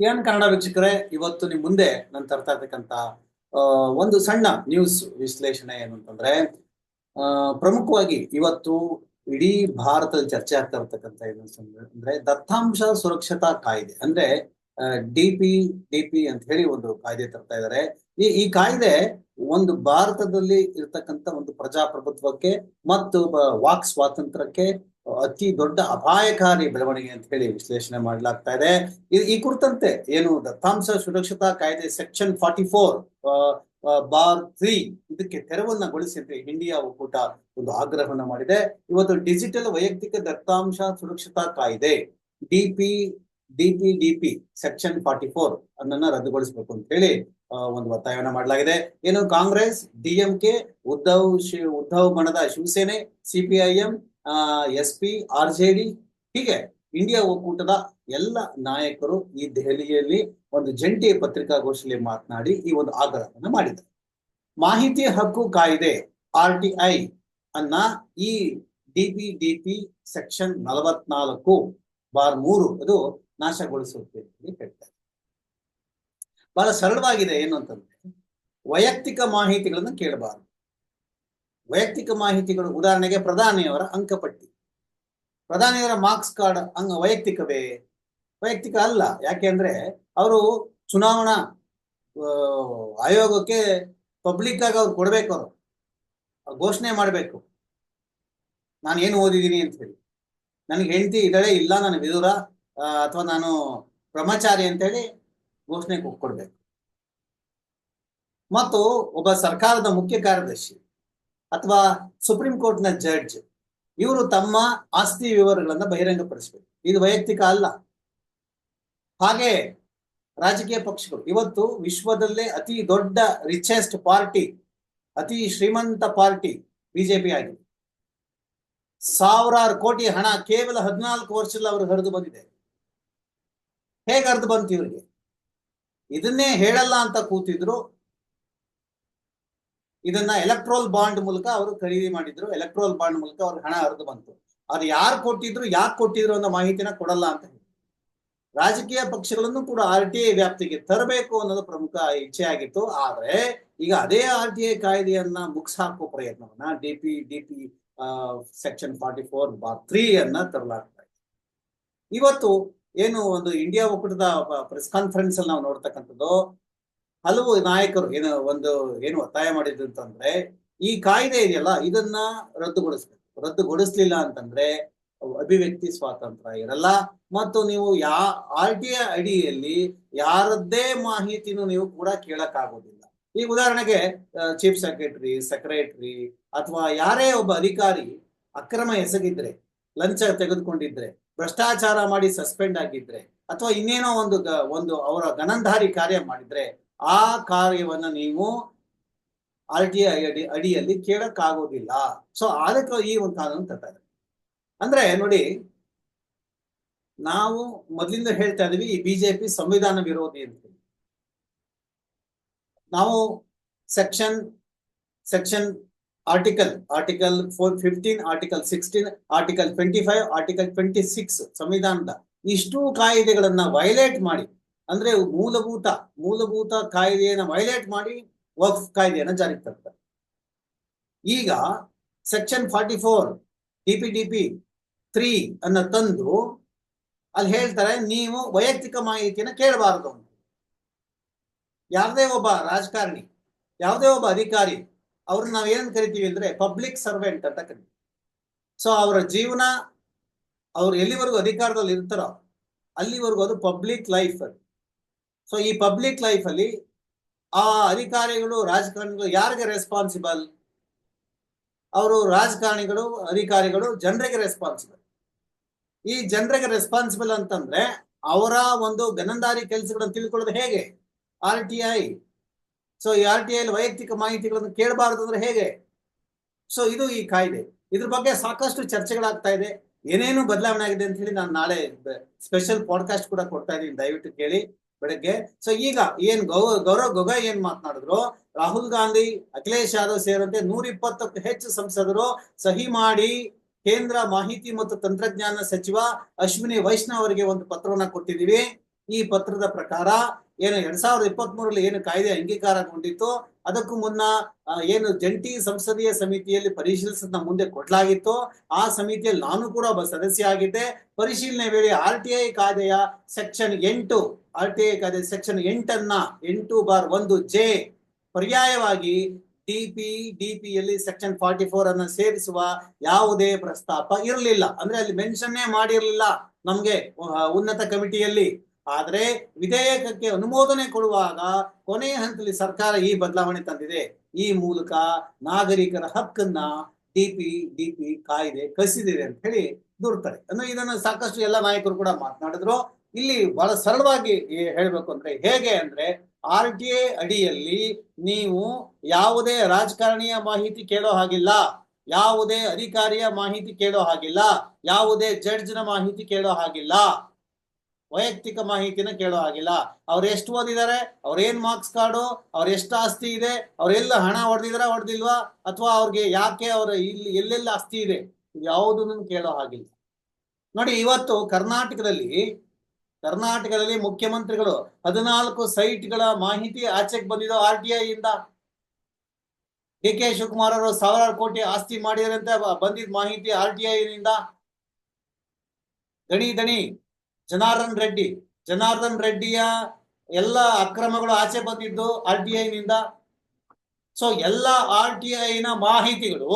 ಏನ್ ಕನ್ನಡ ವೀಕ್ಷಕರೇ, ಇವತ್ತು ನಿಮ್ ಮುಂದೆ ನಾನು ತರ್ತಾ ಇರ್ತಕ್ಕಂತ ಒಂದು ಸಣ್ಣ ನ್ಯೂಸ್ ವಿಶ್ಲೇಷಣೆ ಏನು ಅಂತಂದ್ರೆ ಪ್ರಮುಖವಾಗಿ ಇವತ್ತು ಇಡೀ ಭಾರತದಲ್ಲಿ ಚರ್ಚೆ ಆಗ್ತಾ ಇರ್ತಕ್ಕಂಥ ಏನು ಅಂದ್ರೆ ದತ್ತಾಂಶ ಸುರಕ್ಷತಾ ಕಾಯ್ದೆ, ಅಂದ್ರೆ ಡಿ ಪಿ, ಡಿ ಅಂತ ಹೇಳಿ ಒಂದು ಕಾಯ್ದೆ ತರ್ತಾ ಇದ್ದಾರೆ ಈ ಈ ಕಾಯ್ದೆ ಒಂದು ಭಾರತದಲ್ಲಿ ಇರ್ತಕ್ಕಂಥ ಒಂದು ಪ್ರಜಾಪ್ರಭುತ್ವಕ್ಕೆ ಮತ್ತು ವಾಕ್ ಸ್ವಾತಂತ್ರ್ಯಕ್ಕೆ ಅತಿ ದೊಡ್ಡ ಅಪಾಯಕಾರಿ ಬೆಳವಣಿಗೆ ಅಂತ ಹೇಳಿ ವಿಶ್ಲೇಷಣೆ ಮಾಡಲಾಗ್ತಾ ಇದೆ. ಈ- ಕುರಿತಂತೆ ಏನು ದತ್ತಾಂಶ ಸುರಕ್ಷತಾ ಕಾಯ್ದೆ section forty four bar three ಇದಕ್ಕೆ ತೆರವನ್ನಗೊಳಿಸಿ ಅಂತ ಇಂಡಿಯಾ ಒಕ್ಕೂಟ ಒಂದು ಆಗ್ರಹವನ್ನ ಮಾಡಿದೆ. ಇವತ್ತು ಡಿಜಿಟಲ್ ವೈಯಕ್ತಿಕ ದತ್ತಾಂಶ ಸುರಕ್ಷತಾ ಕಾಯ್ದೆ, DP DP DP section forty four ಅನ್ನನ್ನ ರದ್ದುಗೊಳಿಸಬೇಕು ಅಂತ ಹೇಳಿ ಒಂದು ಒತ್ತಾಯವನ್ನ ಮಾಡಲಾಗಿದೆ. ಏನು ಕಾಂಗ್ರೆಸ್ ಡಿಎಂಕೆ ಉದ್ಧವ್ ಉದ್ಧವ್ ಬಣದ Shiv Sena CPIM S P, R J D, ಹೀಗೆ ಇಂಡಿಯಾ ಒಕ್ಕೂಟದ ಎಲ್ಲ ನಾಯಕರು ಈ ದೆಹಲಿಯಲ್ಲಿ ಒಂದು ಜಂಟಿ ಪತ್ರಿಕಾಗೋಷ್ಠಿಯಲ್ಲಿ ಮಾತನಾಡಿ ಈ ಒಂದು ಆಗ್ರಹವನ್ನು ಮಾಡಿದ್ದಾರೆ. ಮಾಹಿತಿ ಹಕ್ಕು ಕಾಯ್ದೆ, ಆರ್ ಟಿ ಐ ಅನ್ನ ಈ ಡಿಪಿ ಡಿಪಿ ಸೆಕ್ಷನ್ ನಲವತ್ನಾಲ್ಕು ಬಾರ್ ಮೂರು ಅದು ನಾಶಗೊಳಿಸುತ್ತೆ ಅಂತ ಹೇಳಿ ಹೇಳ್ತಾರೆ. ಬಹಳ ಸರಳವಾಗಿದೆ ಏನು ಅಂತಂದ್ರೆ ವೈಯಕ್ತಿಕ ಮಾಹಿತಿಗಳನ್ನು ಕೇಳಬಾರದು. ವೈಯಕ್ತಿಕ ಮಾಹಿತಿಗಳು, ಉದಾಹರಣೆಗೆ ಪ್ರಧಾನಿಯವರ ಅಂಕಪಟ್ಟಿ. ಪ್ರಧಾನಿಯವರ ಮಾರ್ಕ್ಸ್ ಕಾರ್ಡ್ ಅಂಗ ವೈಯಕ್ತಿಕವೇ? ವೈಯಕ್ತಿಕ ಅಲ್ಲ. ಯಾಕೆಂದ್ರೆ ಅವರು ಚುನಾವಣಾ ಆಯೋಗಕ್ಕೆ ಪಬ್ಲಿಕ್ ಆಗಿ ಅವ್ರು ಕೊಡ್ಬೇಕು ಅವರು. ಘೋಷಣೆ ಮಾಡಬೇಕು. ನಾನು ಏನು ಓದಿದ್ದೀನಿ ಅಂತ ಹೇಳಿ. ನನಗೆ ಹೆಂಡತಿ ಇದ್ದಾಳೆ, ಇಲ್ಲ, ನಾನು ವಿದುರ ಅಥವಾ ನಾನು ಬ್ರಹ್ಮಚಾರಿ ಅಂತ ಹೇಳಿ ಘೋಷಣೆ ಕೊಡ್ಬೇಕು. ಮತ್ತು ಒಬ್ಬ ಸರ್ಕಾರದ ಮುಖ್ಯ ಕಾರ್ಯದರ್ಶಿ. ಅಥವಾ ಸುಪ್ರೀಂ ಕೋರ್ಟ್ನ ಜಡ್ಜ್ ಇವರು ತಮ್ಮ ಆಸ್ತಿ ವಿವರಗಳನ್ನ ಬಹಿರಂಗಪಡಿಸಬೇಕು. ಇದು ವೈಯಕ್ತಿಕ ಅಲ್ಲ. ಹಾಗೆ ರಾಜಕೀಯ ಪಕ್ಷಗಳು, ಇವತ್ತು ವಿಶ್ವದಲ್ಲೇ ಅತಿ ದೊಡ್ಡ ರಿಚೆಸ್ಟ್ ಪಾರ್ಟಿ ಅತಿ ಶ್ರೀಮಂತ ಪಾರ್ಟಿ ಬಿಜೆಪಿ ಆಗಿದೆ. ಸಾವಿರಾರು ಕೋಟಿ ಹಣ, ಕೇವಲ ಹದಿನಾಲ್ಕು ವರ್ಷದಲ್ಲಿ ಅವರು ಹರಿದು ಬಂದಿದೆ. ಹೇಗೆ ಹರಿದು ಬಂತು ಇವರಿಗೆ? ಇದನ್ನೇ ಹೇಳಲ್ಲ ಅಂತ ಕೂತಿದ್ರು ಇದನ್ನ ಎಲೆಕ್ಟ್ರೋಲ್ ಬಾಂಡ್ ಮೂಲಕ ಅವರು ಖರೀದಿ ಮಾಡಿದ್ರು. ಎಲೆಕ್ಟ್ರೋಲ್ ಬಾಂಡ್ ಮೂಲಕ ಅವ್ರಿಗೆ ಹಣ ಹರಿದು ಬಂತು. ಅದು ಯಾರು ಕೊಟ್ಟಿದ್ರು, ಯಾಕೆ ಕೊಟ್ಟಿದ್ರು ಅನ್ನೋ ಮಾಹಿತಿನ ಕೊಡಲ್ಲ ಅಂತ ಹೇಳಿ. ರಾಜಕೀಯ ಪಕ್ಷಗಳನ್ನು ಕೂಡ ಆರ್ ಟಿ ಐ ವ್ಯಾಪ್ತಿಗೆ ತರಬೇಕು ಅನ್ನೋದು ಪ್ರಮುಖ ಇಚ್ಛೆ ಆಗಿತ್ತು. ಆದ್ರೆ ಈಗ ಅದೇ ಆರ್ ಟಿ ಐ ಕಾಯ್ದೆಯನ್ನ ಮುಗಿಸಾಕೋ ಪ್ರಯತ್ನವನ್ನ D P D P section forty four bar three ಅನ್ನ ತರಲಾಗ್ತಾ ಇದೆ. ಇವತ್ತು ಏನು ಒಂದು ಇಂಡಿಯಾ ಒಕ್ಕೂಟದ ಪ್ರೆಸ್ ಕಾನ್ಫರೆನ್ಸ್ ಅಲ್ಲಿ ನಾವು ನೋಡ್ತಕ್ಕಂಥದ್ದು ಹಲವು ನಾಯಕರು ಏನು ಒಂದು ಏನು ಒತ್ತಾಯ ಮಾಡಿದ್ರು ಅಂತಂದ್ರೆ ಈ ಕಾಯ್ದೆ ಇದೆಯಲ್ಲ, ಇದನ್ನ ರದ್ದುಗೊಳಿಸ್ಬೇಕು. ರದ್ದುಗೊಳಿಸ್ಲಿಲ್ಲ ಅಂತಂದ್ರೆ, ಅಭಿವ್ಯಕ್ತಿ ಸ್ವಾತಂತ್ರ್ಯ ಇರಲ್ಲ. ಮತ್ತು ನೀವು ಯಾ, ಆರ್ ಟಿ ಅಡಿಯಲ್ಲಿ ಯಾರದ್ದೇ ಮಾಹಿತಿನೂ ನೀವು ಕೂಡ ಕೇಳಕ್ಕಾಗೋದಿಲ್ಲ. ಈಗ ಉದಾಹರಣೆಗೆ ಚೀಫ್ ಸೆಕ್ರೆಟರಿ ಸೆಕ್ರೆಟರಿ ಅಥವಾ ಯಾರೇ ಒಬ್ಬ ಅಧಿಕಾರಿ ಅಕ್ರಮ ಎಸಗಿದ್ರೆ, ಲಂಚ ತೆಗೆದುಕೊಂಡಿದ್ರೆ, ಭ್ರಷ್ಟಾಚಾರ ಮಾಡಿ ಸಸ್ಪೆಂಡ್ ಆಗಿದ್ರೆ, ಅಥವಾ ಇನ್ನೇನೋ ಒಂದು ಒಂದು ಅವರ ಗಣಂಧಾರಿ ಕಾರ್ಯ ಮಾಡಿದ್ರೆ ಆ ಕಾರ್ಯವನ್ನ ನೀವು ಆರ್ ಟಿ ಐ ಅಡಿ, ಅಡಿಯಲ್ಲಿ ಕೇಳಕ್ಕಾಗೋದಿಲ್ಲ ಸೊ ಅದಕ್ಕೆ ಈ ಒಂದು ಕಾನೂನು ತರ್ತಾರೆ ಅಂದ್ರೆ ನೋಡಿ, ನಾವು ಮೊದಲಿಂದ ಹೇಳ್ತಾ ಇದೀವಿ ಈ ಬಿಜೆಪಿ ಸಂವಿಧಾನ ವಿರೋಧಿ ಅಂತ ಹೇಳಿ. ನಾವು section section article article four, fifteen, article sixteen, article twenty five, article twenty six ಸಂವಿಧಾನದ ಇಷ್ಟು ಕಾಯಿದೆಗಳನ್ನ ವೈಲೇಟ್ ಮಾಡಿ ಅಂದ್ರೆ ಮೂಲಭೂತ ಮೂಲಭೂತ ಕಾಯ್ದೆಯನ್ನ ವೈಲೇಟ್ ಮಾಡಿ ವಕ್ಫ್ ಕಾಯ್ದೆಯನ್ನ ಜಾರಿಗೆ ತರ್ತಾರೆ. ಈಗ section forty four DP DP three ಅನ್ನ ತಂದು ಅಲ್ಲಿ ಹೇಳ್ತಾರೆ, ನೀವು ವೈಯಕ್ತಿಕ ಮಾಹಿತಿಯನ್ನು ಕೇಳಬಾರದು ಯಾವುದೇ ಒಬ್ಬ ರಾಜಕಾರಣಿ, ಯಾವುದೇ ಒಬ್ಬ ಅಧಿಕಾರಿ, ಅವ್ರನ್ನ ನಾವು ಏನಂತ ಕರಿತೀವಿ ಅಂದ್ರೆ ಪಬ್ಲಿಕ್ ಸರ್ವೆಂಟ್ ಅಂತ ಕರಿತೀವಿ. ಸೊ ಅವರ ಜೀವನ ಅವ್ರು ಎಲ್ಲಿವರೆಗೂ ಅಧಿಕಾರದಲ್ಲಿ ಇರ್ತಾರೋ ಅಲ್ಲಿವರೆಗೂ ಅದು ಪಬ್ಲಿಕ್ ಲೈಫ್ ಅದು. ಸೊ ಈ ಪಬ್ಲಿಕ್ ಲೈಫ್ ಅಲ್ಲಿ ಆ ಅಧಿಕಾರಿಗಳು, ರಾಜಕಾರಣಿಗಳು ಯಾರಿಗೆ ರೆಸ್ಪಾನ್ಸಿಬಲ್ ಅವರು ರಾಜಕಾರಣಿಗಳು, ಅಧಿಕಾರಿಗಳು ಜನರಿಗೆ ರೆಸ್ಪಾನ್ಸಿಬಲ್ ಈ ಜನರಿಗೆ ರೆಸ್ಪಾನ್ಸಿಬಲ್ ಅಂತಂದ್ರೆ ಅವರ ಒಂದು ಗನಂದಾರಿ ಕೆಲಸಗಳನ್ನು ತಿಳ್ಕೊಳ್ಳೋದು ಹೇಗೆ? ಆರ್ ಟಿ ಐ ಸೊ ಈ ಆರ್ ಟಿ ಐ ವೈಯಕ್ತಿಕ ಮಾಹಿತಿಗಳನ್ನು ಕೇಳಬಾರದು ಅಂದ್ರೆ ಹೇಗೆ? ಸೊ ಇದು ಈ ಕಾಯ್ದೆ. ಇದ್ರ ಬಗ್ಗೆ ಸಾಕಷ್ಟು ಚರ್ಚೆಗಳಾಗ್ತಾ ಇದೆ. ಏನೇನು ಬದಲಾವಣೆ ಆಗಿದೆ ಅಂತ ಹೇಳಿ ನಾನು ನಾಳೆ ಸ್ಪೆಷಲ್ ಪಾಡ್ಕಾಸ್ಟ್ ಕೂಡ ಕೊಡ್ತಾ ಇದ್ದೀನಿ. ದಯವಿಟ್ಟು ಕೇಳಿ. ಬೆಳಗ್ಗೆ. ಸೊ ಈಗ ಏನ್ ಗೌ, ಗೌರವ್ ಗೊಗೊಯ್ ಏನ್ ಮಾತನಾಡಿದ್ರು? ರಾಹುಲ್ ಗಾಂಧಿ, ಅಖಿಲೇಶ್ ಯಾದವ್ ಸೇರಿದಂತೆ ನೂರ ಇಪ್ಪತ್ತಕ್ಕೂ ಹೆಚ್ಚು ಸಂಸದರು ಸಹಿ ಮಾಡಿ ಕೇಂದ್ರ ಮಾಹಿತಿ ಮತ್ತು ತಂತ್ರಜ್ಞಾನ ಸಚಿವ ಅಶ್ವಿನಿ ವೈಷ್ಣವ್ ಅವರಿಗೆ ಒಂದು ಪತ್ರವನ್ನ ಕೊಟ್ಟಿದ್ದೀವಿ. ಈ ಪತ್ರದ ಪ್ರಕಾರ ಏನು ಎರಡ್ ಸಾವಿರದ ಇಪ್ಪತ್ತ್ ಮೂರಲ್ಲಿ ಏನು ಕಾಯ್ದೆ ಅಂಗೀಕಾರಗೊಂಡಿತ್ತು? ಅದಕ್ಕೂ ಮುನ್ನ ಏನು ಜಂಟಿ ಸಂಸದೀಯ ಸಮಿತಿಯಲ್ಲಿ ಪರಿಶೀಲಿಸದ ಮುಂದೆ ಕೊಡ್ಲಾಗಿತ್ತು. ಆ ಸಮಿತಿಯಲ್ಲಿ ನಾನು ಕೂಡ ಒಬ್ಬ ಸದಸ್ಯ ಆಗಿದ್ದೆ. ಪರಿಶೀಲನೆ ವೇಳೆ ಆರ್ ಟಿ ಐ ಕಾಯ್ದೆಯ ಸೆಕ್ಷನ್ ಎಂಟು, ಆರ್ ಟಿ ಐ ಕಾಯ್ದೆ ಸೆಕ್ಷನ್ ಎಂಟನ್ನ, ಎಂಟು ಬಾರ್ ಒಂದು ಜೆ, ಪರ್ಯಾಯವಾಗಿ ಡಿಪಿ ಯಲ್ಲಿ ಸೆಕ್ಷನ್ ಫಾರ್ಟಿ ಫೋರ್ ಅನ್ನ ಸೇರಿಸುವ ಯಾವುದೇ ಪ್ರಸ್ತಾಪ ಇರಲಿಲ್ಲ. ಅಂದ್ರೆ ಅಲ್ಲಿ ಮೆನ್ಷನ್ನೇ ಮಾಡಿರಲಿಲ್ಲ ನಮ್ಗೆ ಉನ್ನತ ಕಮಿಟಿಯಲ್ಲಿ. ಆದ್ರೆ ವಿಧೇಯಕಕ್ಕೆ ಅನುಮೋದನೆ ಕೊಡುವಾಗ ಕೊನೆಯ ಹಂತದಲ್ಲಿ ಸರ್ಕಾರ ಈ ಬದಲಾವಣೆ ತಂದಿದೆ. ಈ ಮೂಲಕ ನಾಗರಿಕರ ಹಕ್ಕನ್ನ ಡಿಪಿ ಡಿಪಿ ಕಾಯ್ದೆ ಕಸಿದಿದೆ ಅಂತ ಹೇಳಿ ದೂರ್ತಾರೆ ಅಂದ್ರೆ ಇದನ್ನು ಸಾಕಷ್ಟು ಎಲ್ಲ ನಾಯಕರು ಕೂಡ ಮಾತನಾಡಿದ್ರು. ಇಲ್ಲಿ ಬಹಳ ಸರಳವಾಗಿ ಹೇಳಬೇಕು ಅಂದ್ರೆ ಹೇಗೆ ಅಂದ್ರೆ ಆರ್ ಟಿ ಅಡಿಯಲ್ಲಿ ನೀವು ಯಾವುದೇ ರಾಜಕಾರಣಿಯ ಮಾಹಿತಿ ಕೇಳೋ ಹಾಗಿಲ್ಲ, ಯಾವುದೇ ಅಧಿಕಾರಿಯ ಮಾಹಿತಿ ಕೇಳೋ ಹಾಗಿಲ್ಲ, ಯಾವುದೇ ಜಡ್ಜ್ನ ಮಾಹಿತಿ ಕೇಳೋ ಹಾಗಿಲ್ಲ ವೈಯಕ್ತಿಕ ಮಾಹಿತಿನ ಕೇಳೋ ಆಗಿಲ್ಲ ಅವ್ರು ಎಷ್ಟು ಓದಿದ್ದಾರೆ, ಅವ್ರ ಏನ್ ಮಾರ್ಕ್ಸ್ ಕಾರ್ಡು, ಅವ್ರ ಎಷ್ಟು ಆಸ್ತಿ ಇದೆ, ಅವ್ರೆಲ್ಲ ಹಣ ಹೊಡೆದಿದಾರ, ಹೊಡೆದಿಲ್ವಾ? ಅಥವಾ ಅವ್ರಿಗೆ ಯಾಕೆ ಅವ್ರ ಇಲ್ಲಿ ಎಲ್ಲೆಲ್ಲ ಆಸ್ತಿ ಇದೆ? ಯಾವುದನ್ನು ಕೇಳೋ ಹಾಗಿಲ್ಲ. ನೋಡಿ, ಇವತ್ತು ಕರ್ನಾಟಕದಲ್ಲಿ ಕರ್ನಾಟಕದಲ್ಲಿ ಮುಖ್ಯಮಂತ್ರಿಗಳು ಹದಿನಾಲ್ಕು ಸೈಟ್ಗಳ ಮಾಹಿತಿ ಆಚೆಗೆ ಬಂದಿದ್ದು ಆರ್ ಟಿ ಐ ಇಂದ. ಡಿ ಕೆ ಶಿವಕುಮಾರ್ ಅವರು ಸಾವಿರಾರು ಕೋಟಿ ಆಸ್ತಿ ಮಾಡಿದಾರೆ ಅಂತ ಬಂದಿದ್ದ ಮಾಹಿತಿ ಆರ್ ಟಿ ಐ ನಿಂದ. ದಣಿ ದಣಿ. ಜನಾರ್ದನ್ ರೆಡ್ಡಿ. ಜನಾರ್ದನ್ ರೆಡ್ಡಿಯ ಎಲ್ಲ ಅಕ್ರಮಗಳು ಆಚೆ ಬಂದಿದ್ದು ಆರ್ ಟಿ ಐನಿಂದ. ನಿಂದ ಸೊ ಎಲ್ಲ ಆರ್ ಟಿ ಐನ ಮಾಹಿತಿಗಳು,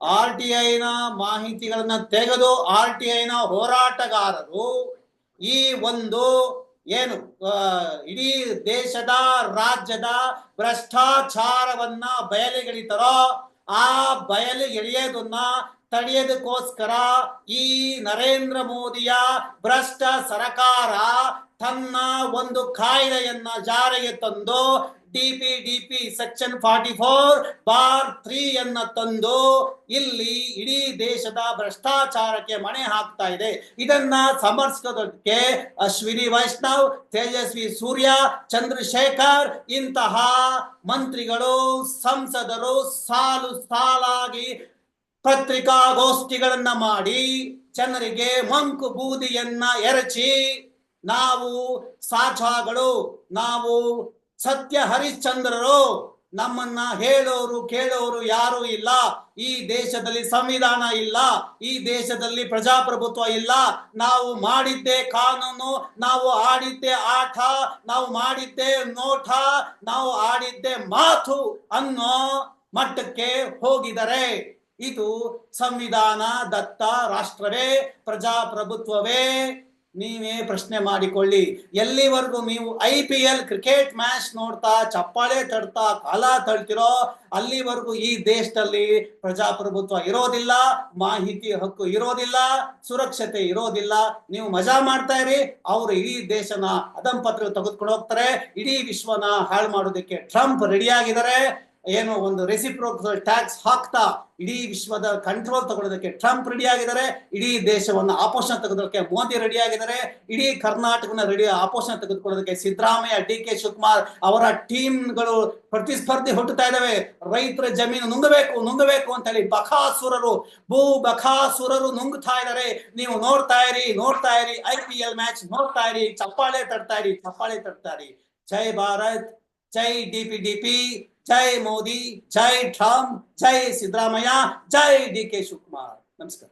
ಆರ್ ಟಿ ಐನ ಮಾಹಿತಿಗಳನ್ನ ತೆಗೆದು ಆರ್ ಟಿ ಐನ ಹೋರಾಟಗಾರರು ಈ ಒಂದು ಏನು ಇಡೀ ದೇಶದ, ರಾಜ್ಯದ ಭ್ರಷ್ಟಾಚಾರವನ್ನ ಬಯಲಿಗೆಳಿತಾರೋ ಆ ಬಯಲಿಗೆಳೆಯೋದನ್ನ ತಡೆಯೋದಕ್ಕೋಸ್ಕರ ಈ ನರೇಂದ್ರ ಮೋದಿಯ ಭ್ರಷ್ಟ ಸರಕಾರ ತನ್ನ ಒಂದು ಕಾಯ್ದೆಯನ್ನ ಜಾರಿಗೆ ತಂದು DP DP section forty four bar three ಅನ್ನ ತಂದು ಇಲ್ಲಿ ಇಡೀ ದೇಶದ ಭ್ರಷ್ಟಾಚಾರಕ್ಕೆ ಮಣೆ ಹಾಕ್ತಾ ಇದೆ. ಇದನ್ನ ಸಮರ್ಸೋದಕ್ಕೆ ಅಶ್ವಿನಿ ವೈಷ್ಣವ್, ತೇಜಸ್ವಿ ಸೂರ್ಯ, ಚಂದ್ರಶೇಖರ್ ಇಂತಹ ಮಂತ್ರಿಗಳು, ಸಂಸದರು ಸಾಲು ಸಾಲಾಗಿ ಪತ್ರಿಕಾಗೋಷ್ಠಿಗಳನ್ನ ಮಾಡಿ ಜನರಿಗೆ ಮಂಕು ಬೂದಿಯನ್ನ ಎರಚಿ ನಾವು ಸಾಚಾಗಳು ನಾವು ಸತ್ಯ ಹರಿಶ್ಚಂದ್ರರು ನಮ್ಮನ್ನ ಹೇಳೋರು, ಕೇಳೋರು ಯಾರು ಇಲ್ಲ. ಈ ದೇಶದಲ್ಲಿ ಸಂವಿಧಾನ ಇಲ್ಲ. ಈ ದೇಶದಲ್ಲಿ ಪ್ರಜಾಪ್ರಭುತ್ವ ಇಲ್ಲ. ನಾವು ಮಾಡಿದ್ದೆ ಕಾನೂನು, ನಾವು ಆಡಿದ್ದೆ ಆಟ, ನಾವು ಮಾಡಿದ್ದೆ ನೋಟ, ನಾವು ಆಡಿದ್ದೆ ಮಾತು ಅನ್ನೋ ಮಟ್ಟಕ್ಕೆ ಹೋಗಿದರೆ ಇದು ಸಂವಿಧಾನ ದತ್ತ ರಾಷ್ಟ್ರವೇ, ಪ್ರಜಾಪ್ರಭುತ್ವವೇ. ನೀವೇ ಪ್ರಶ್ನೆ ಮಾಡಿಕೊಳ್ಳಿ. ಎಲ್ಲಿವರೆಗೂ ನೀವು I P L cricket match ನೋಡ್ತಾ, ಚಪ್ಪಾಳೆ ತಡ್ತಾ, ಕಾಲ ತಳ್ತಿರೋ, ಅಲ್ಲಿವರೆಗೂ ಈ ದೇಶದಲ್ಲಿ ಪ್ರಜಾಪ್ರಭುತ್ವ ಇರೋದಿಲ್ಲ, ಮಾಹಿತಿ ಹಕ್ಕು ಇರೋದಿಲ್ಲ, ಸುರಕ್ಷತೆ ಇರೋದಿಲ್ಲ. ನೀವು ಮಜಾ ಮಾಡ್ತಾ ಇರಿ, ಅವರು ಇಡೀ ದೇಶನ ಅದಂಪತ್ರ ತೆಗೆದುಕೊಂಡು ಹೋಗ್ತಾರೆ, ಇಡೀ ವಿಶ್ವನ ಹಾಳು ಮಾಡೋದಕ್ಕೆ ಟ್ರಂಪ್ ರೆಡಿ ಆಗಿದ್ದಾರೆ ಏನು ಒಂದು ರೆಸಿಪ್ರೋಕಲ್ ಟ್ಯಾಕ್ಸ್ ಹಾಕ್ತಾ ಇಡೀ ವಿಶ್ವದ ಕಂಟ್ರೋಲ್ ತಗೊಳ್ಳೋದಕ್ಕೆ ಟ್ರಂಪ್ ರೆಡಿ ಆಗಿದ್ದಾರೆ, ಇಡೀ ದೇಶವನ್ನು ಆಪೋಷಣ ತೆಗೆದಕ್ಕೆ ಮೋದಿ ರೆಡಿ ಆಗಿದ್ದಾರೆ, ಇಡೀ ಕರ್ನಾಟಕನ ರೆಡಿ ಆಪೋಷಣ ತೆಗೆದುಕೊಳ್ಳೋದಕ್ಕೆ ಸಿದ್ದರಾಮಯ್ಯ, ಡಿ ಕೆ ಶಿವಕುಮಾರ್ ಅವರ ಟೀಮ್ಗಳು ಪ್ರತಿಸ್ಪರ್ಧಿ ಹುಟ್ಟುತ್ತಾ ಇದ್ದಾವೆ. ರೈತರ ಜಮೀನು ನುಂಗಬೇಕು ನುಂಗಬೇಕು ಅಂತ ಹೇಳಿ ಬಖಾಸುರರು ಭೂ ಬಖಾಸುರರು ನುಂಗ್ತಾ ಇದ್ದಾರೆ. ನೀವು ನೋಡ್ತಾ ಇರಿ ನೋಡ್ತಾ ಇರಿ ಐ ಪಿ ಎಲ್ ಮ್ಯಾಚ್ ನೋಡ್ತಾ ಇರಿ, ಚಪ್ಪಾಳೆ ತಡ್ತಾ ಇರಿ, ಚಪ್ಪಾಳೆ ತಡ್ತಾ ಇರಿ. ಜೈ ಭಾರತ್, ಜೈ ಡಿ ಪಿ ಡಿ ಪಿ. ಜೈ ಮೋದಿ ಜೈ ಟ್ರಂಪ್ ಜೈ ಸಿದ್ದರಾಮಯ್ಯ ಜೈ ಡಿ ಕೆ ಶಿವಕುಮಾರ್ ನಮಸ್ಕಾರ